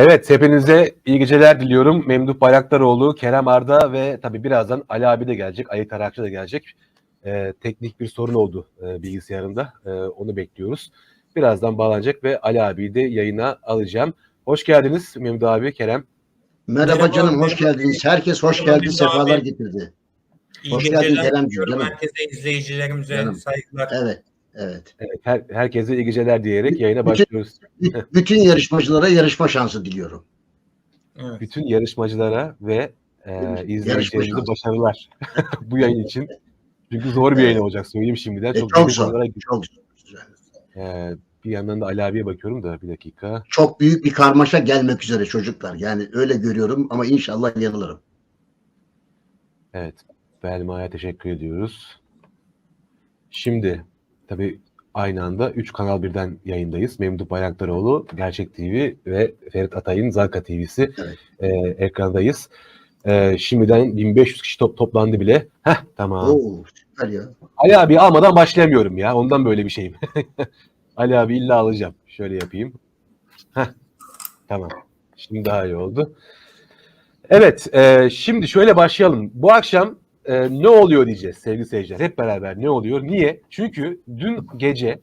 Evet, hepinize iyi geceler diliyorum. Memduh Bayraktaroğlu, Kerem Arda ve tabii birazdan Ali abi de gelecek, Ali Tarakçı da gelecek. Ee, teknik bir sorun oldu e, bilgisayarında, Ee, onu bekliyoruz. Birazdan bağlanacak ve Ali abiyi de yayına alacağım. Hoş geldiniz Memduh abi, Kerem. Merhaba, Merhaba, canım, hoş geldiniz. Herkes hoş geldi, sefalar abi. getirdi. İyi Hoş geceler geldin Keremciğim, herkese, izleyicilerimize Canım. saygılar. Evet, evet. Evet, her, herkese iyi geceler diyerek yayına Bütün- başlıyoruz. Bütün yarışmacılara yarışma şansı diliyorum. Evet. Bütün yarışmacılara ve e, izleyicilerimize başarılar bu yayın için. Çünkü zor bir yayın olacak söyleyeyim şimdiden. E, Çok, çok büyük zor, çok zor. Ee, bir yandan da Ali abiye bakıyorum da bir dakika. Çok büyük bir karmaşa gelmek üzere çocuklar. Yani öyle görüyorum ama inşallah yanılırım. Evet. Belma'ya teşekkür ediyoruz. Şimdi tabii aynı anda 3 kanal birden yayındayız. Memduh Bayraktaroğlu, Gerçek TV ve Ferit Atay'ın Zarka TV'si Evet. e, ekrandayız. E, şimdiden 1500 kişi top, toplandı bile. Heh tamam. Oo, süper ya. Ali abi almadan başlayamıyorum ya. Ondan böyle bir şeyim. Ali abi illa alacağım. Şöyle yapayım. Heh, tamam. Şimdi daha iyi oldu. Evet, e, şimdi şöyle başlayalım. Bu akşam e, ne oluyor diyeceğiz sevgili seyirciler. Hep beraber ne oluyor? Niye? Çünkü dün gece,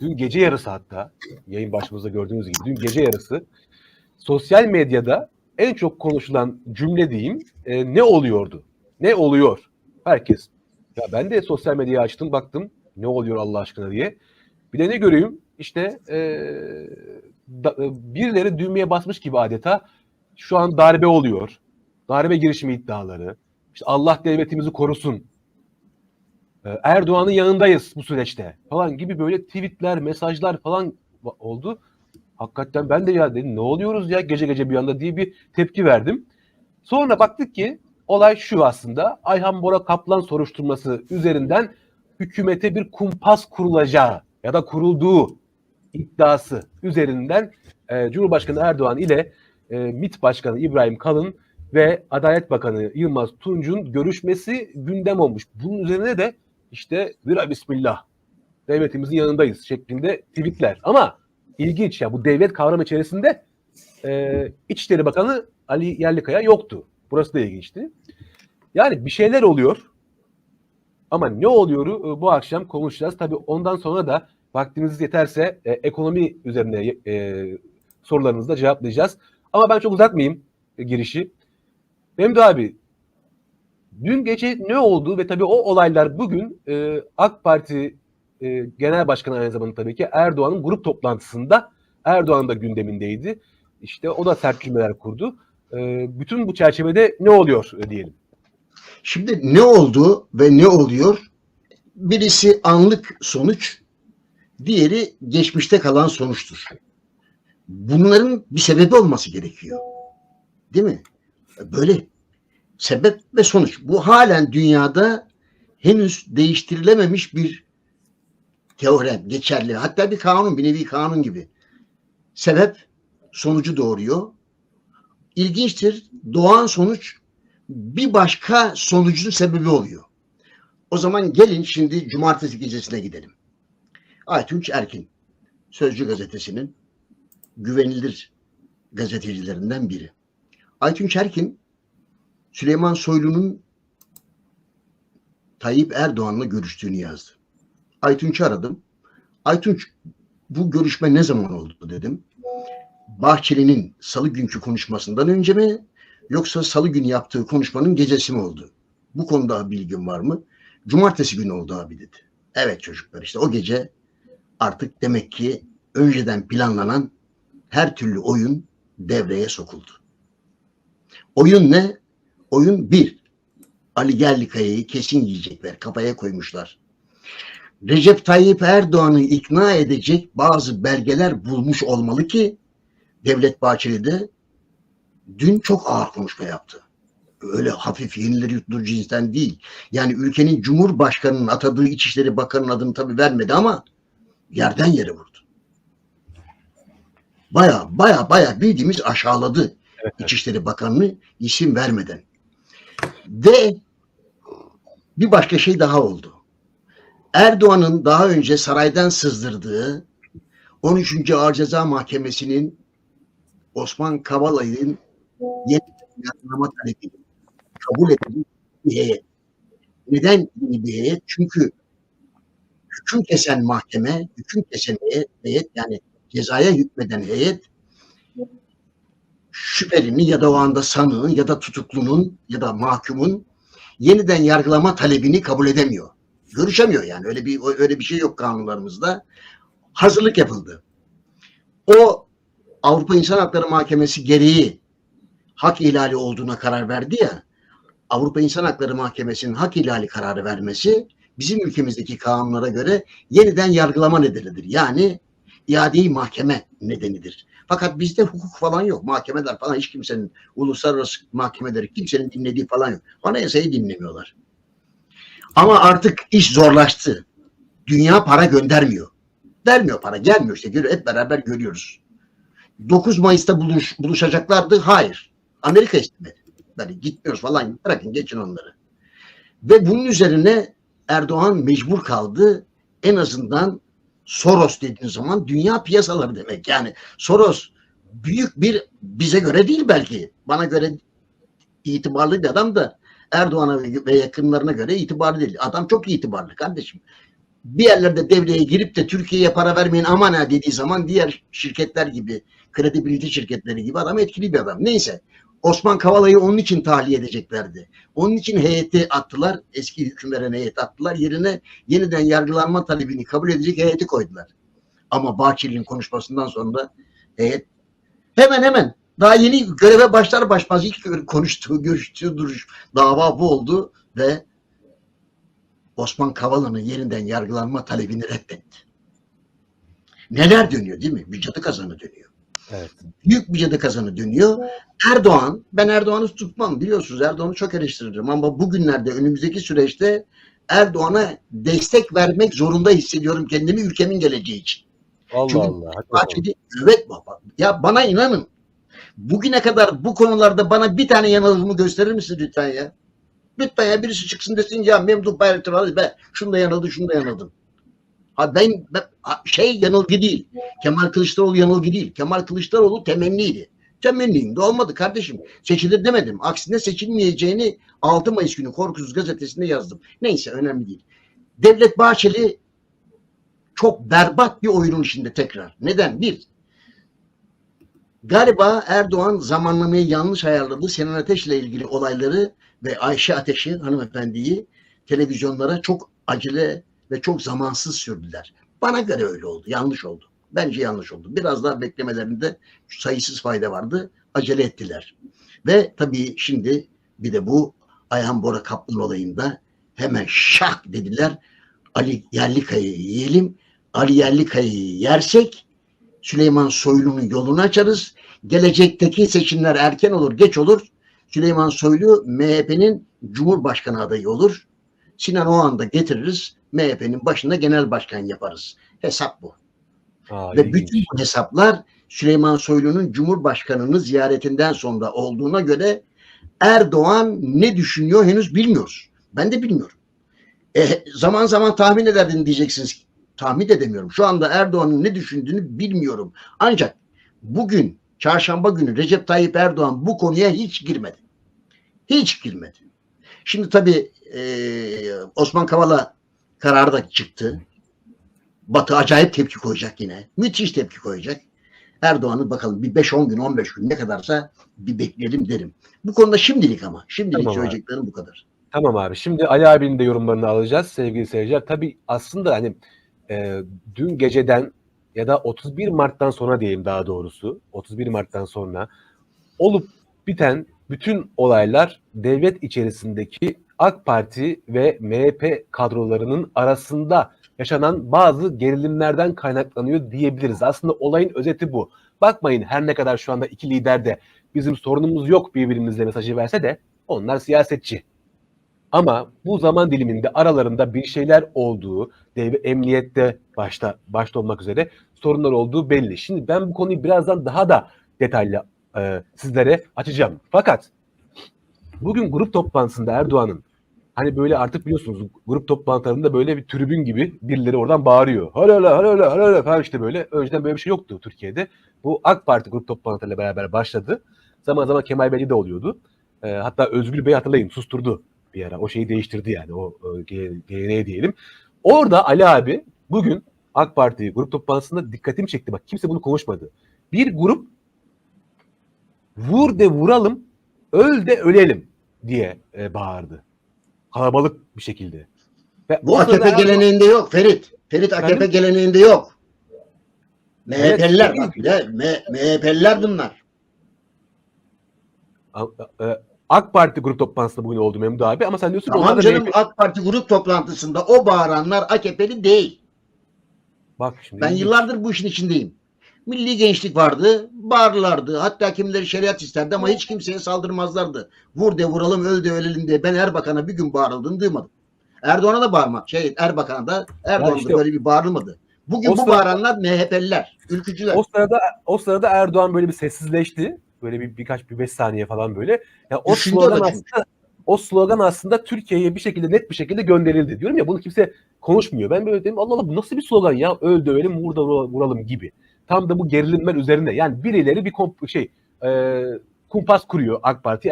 dün gece yarısı hatta, yayın başımızda gördüğünüz gibi dün gece yarısı sosyal medyada en çok konuşulan cümle diyeyim e, ne oluyordu? Ne oluyor? Herkes ya ben de sosyal medyayı açtım baktım ne oluyor Allah aşkına diye. Bir de ne göreyim işte eee, da- e, birileri düğmeye basmış gibi adeta şu an darbe oluyor. Darbe girişimi iddiaları. İşte Allah devletimizi korusun. E, Erdoğan'ın yanındayız bu süreçte falan gibi böyle tweetler, mesajlar falan oldu. Hakikaten ben de ya dedim ne oluyoruz ya gece gece bir anda diye bir tepki verdim. Sonra baktık ki olay şu aslında. Ayhan Bora Kaplan soruşturması üzerinden hükümete bir kumpas kurulacağı ya da kurulduğu iddiası üzerinden e, Cumhurbaşkanı Erdoğan ile e, MİT Başkanı İbrahim Kalın ve Adalet Bakanı Yılmaz Tunç'un görüşmesi gündem olmuş. Bunun üzerine de işte vira bismillah devletimizin yanındayız şeklinde tweetler. Ama ilginç ya bu devlet kavramı içerisinde e, İçişleri Bakanı Ali Yerlikaya yoktu. Burası da ilginçti. Yani bir şeyler oluyor. Ama ne oluyoru e, bu akşam konuşacağız. Tabii ondan sonra da vaktimiz yeterse e, ekonomi üzerine e, sorularınızı da cevaplayacağız. Ama ben çok uzatmayayım e, girişi. Memdu abi, dün gece ne oldu ve tabii o olaylar bugün e, AK Parti e, Genel Başkanı aynı zamanda tabii ki Erdoğan'ın grup toplantısında Erdoğan da gündemindeydi. İşte o da sert cümleler kurdu. E, bütün bu çerçevede ne oluyor e, diyelim. Şimdi ne oldu ve ne oluyor? Birisi anlık sonuç, diğeri geçmişte kalan sonuçtur. Bunların bir sebebi olması gerekiyor. Değil mi? Böyle sebep ve sonuç. Bu halen dünyada henüz değiştirilememiş bir teorem, geçerli. Hatta bir kanun, bir nevi kanun gibi. Sebep sonucu doğuruyor. İlginçtir. Doğan sonuç bir başka sonucun sebebi oluyor. O zaman gelin şimdi cumartesi gecesine gidelim. Aytunç Erkin, Sözcü gazetesinin güvenilir gazetecilerinden biri. Aytunç Erkin, Süleyman Soylu'nun Tayyip Erdoğan'la görüştüğünü yazdı. Aytunç'u aradım. Aytunç bu görüşme ne zaman oldu dedim. Bahçeli'nin salı günkü konuşmasından önce mi yoksa salı günü yaptığı konuşmanın gecesi mi oldu? Bu konuda bilgin var mı? Cumartesi günü oldu abi dedi. Evet çocuklar işte o gece artık demek ki önceden planlanan her türlü oyun devreye sokuldu. Oyun ne? Oyun bir. Ali Gerlikaya'yı kesin yiyecekler. Kafaya koymuşlar. Recep Tayyip Erdoğan'ı ikna edecek bazı belgeler bulmuş olmalı ki Devlet Bahçeli de dün çok ağır konuşma yaptı. Öyle hafif yenileri yutulur cinsten değil. Yani ülkenin Cumhurbaşkanı'nın atadığı İçişleri Bakanı'nın adını tabii vermedi ama yerden yere vurdu. Baya baya baya bildiğimiz aşağıladı. İçişleri Bakanı'nı isim vermeden. Ve bir başka şey daha oldu. Erdoğan'ın daha önce saraydan sızdırdığı 13. Ağır Ceza Mahkemesi'nin Osman Kavala'nın yeni talebini kabul eden bir heyet. Neden yeni bir heyet? Çünkü hüküm kesen mahkeme, hüküm kesen heyet, heyet yani cezaya hükmeden heyet şüphelinin ya da o anda sanığın ya da tutuklunun ya da mahkumun yeniden yargılama talebini kabul edemiyor. Görüşemiyor yani. Öyle bir öyle bir şey yok kanunlarımızda. Hazırlık yapıldı. O Avrupa İnsan Hakları Mahkemesi gereği hak ihlali olduğuna karar verdi ya. Avrupa İnsan Hakları Mahkemesi'nin hak ihlali kararı vermesi bizim ülkemizdeki kanunlara göre yeniden yargılama nedenidir. Yani iadeyi mahkeme nedenidir. Fakat bizde hukuk falan yok. Mahkemeler falan hiç kimsenin uluslararası mahkemeleri kimsenin dinlediği falan yok. Anayasayı dinlemiyorlar. Ama artık iş zorlaştı. Dünya para göndermiyor. Vermiyor para. Gelmiyor işte. Görüyor, hep beraber görüyoruz. 9 Mayıs'ta buluş, buluşacaklardı. Hayır. Amerika istemedi. Yani gitmiyoruz falan. Bırakın geçin onları. Ve bunun üzerine Erdoğan mecbur kaldı. En azından Soros dediğin zaman dünya piyasaları demek. Yani Soros büyük bir bize göre değil belki. Bana göre itibarlı bir adam da Erdoğan'a ve yakınlarına göre itibarlı değil. Adam çok itibarlı kardeşim. Bir yerlerde devreye girip de Türkiye'ye para vermeyin aman ha dediği zaman diğer şirketler gibi kredibilite şirketleri gibi adam etkili bir adam. Neyse Osman Kavala'yı onun için tahliye edeceklerdi. Onun için heyeti attılar. Eski hüküm veren heyeti attılar. Yerine yeniden yargılanma talebini kabul edecek heyeti koydular. Ama Bahçeli'nin konuşmasından sonra heyet hemen hemen daha yeni göreve başlar başmaz ilk konuştuğu, görüştüğü duruş dava bu oldu ve Osman Kavala'nın yeniden yargılanma talebini reddetti. Neler dönüyor değil mi? Bir cadı kazanı dönüyor. Evet. Büyük bir cadı kazanı dönüyor. Erdoğan, ben Erdoğan'ı tutmam biliyorsunuz Erdoğan'ı çok eleştiririm ama bugünlerde önümüzdeki süreçte Erdoğan'a destek vermek zorunda hissediyorum kendimi ülkemin geleceği için. Allah Çünkü Allah. Bahçeli, evet baba. Ya bana inanın. Bugüne kadar bu konularda bana bir tane yanılgımı gösterir misiniz lütfen ya? Lütfen ya birisi çıksın desin ya Memduh Bayraktar be şunda yanıldı şunda yanıldım. Ha ben, ben şey yanılgı değil. Kemal Kılıçdaroğlu yanılgı değil. Kemal Kılıçdaroğlu temenniydi. Temenniyim olmadı kardeşim. Seçilir demedim. Aksine seçilmeyeceğini 6 Mayıs günü Korkusuz gazetesinde yazdım. Neyse önemli değil. Devlet Bahçeli çok berbat bir oyunun içinde tekrar. Neden? Bir, galiba Erdoğan zamanlamayı yanlış ayarladı. Sinan Ateş ile ilgili olayları ve Ayşe Ateş'i hanımefendiyi televizyonlara çok acele ve çok zamansız sürdüler. Bana göre öyle oldu. Yanlış oldu. Bence yanlış oldu. Biraz daha beklemelerinde sayısız fayda vardı. Acele ettiler. Ve tabii şimdi bir de bu Ayhan Bora Kaplan olayında hemen şak dediler. Ali Yerlikaya'yı yiyelim. Ali Yerlikaya'yı yersek Süleyman Soylu'nun yolunu açarız. Gelecekteki seçimler erken olur, geç olur. Süleyman Soylu MHP'nin Cumhurbaşkanı adayı olur. Sinan o anda getiririz. MHP'nin başında genel başkan yaparız. Hesap bu. Aa, Ve ilginç. bütün bu hesaplar Süleyman Soylu'nun Cumhurbaşkanı'nı ziyaretinden sonra olduğuna göre Erdoğan ne düşünüyor henüz bilmiyoruz. Ben de bilmiyorum. E, zaman zaman tahmin ederdin diyeceksiniz. Tahmin edemiyorum. Şu anda Erdoğan'ın ne düşündüğünü bilmiyorum. Ancak bugün çarşamba günü Recep Tayyip Erdoğan bu konuya hiç girmedi. Hiç girmedi. Şimdi tabii e, Osman Kavala kararı da çıktı. Batı acayip tepki koyacak yine. Müthiş tepki koyacak. Erdoğan'ı bakalım bir 5-10 gün 15 gün ne kadarsa bir bekleyelim derim. Bu konuda şimdilik ama. Şimdilik Tamam abi. söyleyeceklerim bu kadar. Tamam abi. Şimdi Ali abinin de yorumlarını alacağız sevgili seyirciler. Tabii aslında hani e, dün geceden ya da 31 Mart'tan sonra diyeyim daha doğrusu. 31 Mart'tan sonra olup biten bütün olaylar devlet içerisindeki AK Parti ve MHP kadrolarının arasında yaşanan bazı gerilimlerden kaynaklanıyor diyebiliriz. Aslında olayın özeti bu. Bakmayın her ne kadar şu anda iki lider de bizim sorunumuz yok birbirimizle mesajı verse de onlar siyasetçi. Ama bu zaman diliminde aralarında bir şeyler olduğu, devlet emniyette başta başta olmak üzere sorunlar olduğu belli. Şimdi ben bu konuyu birazdan daha da detaylı e, sizlere açacağım. Fakat bugün grup toplantısında Erdoğan'ın Hani böyle artık biliyorsunuz grup toplantılarında böyle bir tribün gibi birileri oradan bağırıyor. Halala halala halala falan işte böyle. Önceden böyle bir şey yoktu Türkiye'de. Bu AK Parti grup toplantılarıyla beraber başladı. Zaman zaman Kemal Bey'de de oluyordu. Ee, hatta Özgür Bey hatırlayın susturdu bir ara. O şeyi değiştirdi yani o e, ge- geleneği diyelim. Orada Ali abi bugün AK Parti grup toplantısında dikkatimi çekti. Bak kimse bunu konuşmadı. Bir grup vur de vuralım, öl de ölelim diye e, bağırdı. Kalabalık bir şekilde. Ve Bu AKP Erdoğan- geleneğinde yok Ferit. Ferit AKP Efendim? geleneğinde yok. MHP'liler Evet, bak MHP'liler bunlar. AK Parti grup toplantısında bugün oldu Memdu abi ama sen diyorsun ki Tamam canım MHP AK Parti grup toplantısında o bağıranlar AKP'li değil. Bak şimdi. Ben yıllardır bu işin içindeyim. Milli gençlik vardı, bağırırlardı. Hatta kimileri şeriat isterdi ama hiç kimseye saldırmazlardı. Vur de vuralım, öl de ölelim diye. Ben Erbakan'a bir gün bağırıldığını duymadım. Erdoğan'a da bağırmak. Şey Erbakan'a da Erdoğan'a işte da böyle bir bağırılmadı. Bugün bu bağıranlar MHP'liler, ülkücüler. O sırada o sırada Erdoğan böyle bir sessizleşti. Böyle bir birkaç bir beş saniye falan böyle. Ya o Düşündü slogan da aslında o slogan aslında Türkiye'ye bir şekilde net bir şekilde gönderildi. Diyorum ya bunu kimse konuşmuyor. Ben böyle dedim Allah Allah bu nasıl bir slogan ya? Öl dövelim vur da vuralım gibi. Tam da bu gerilimler üzerine. Yani birileri bir komp şey e, kumpas kuruyor AK Parti.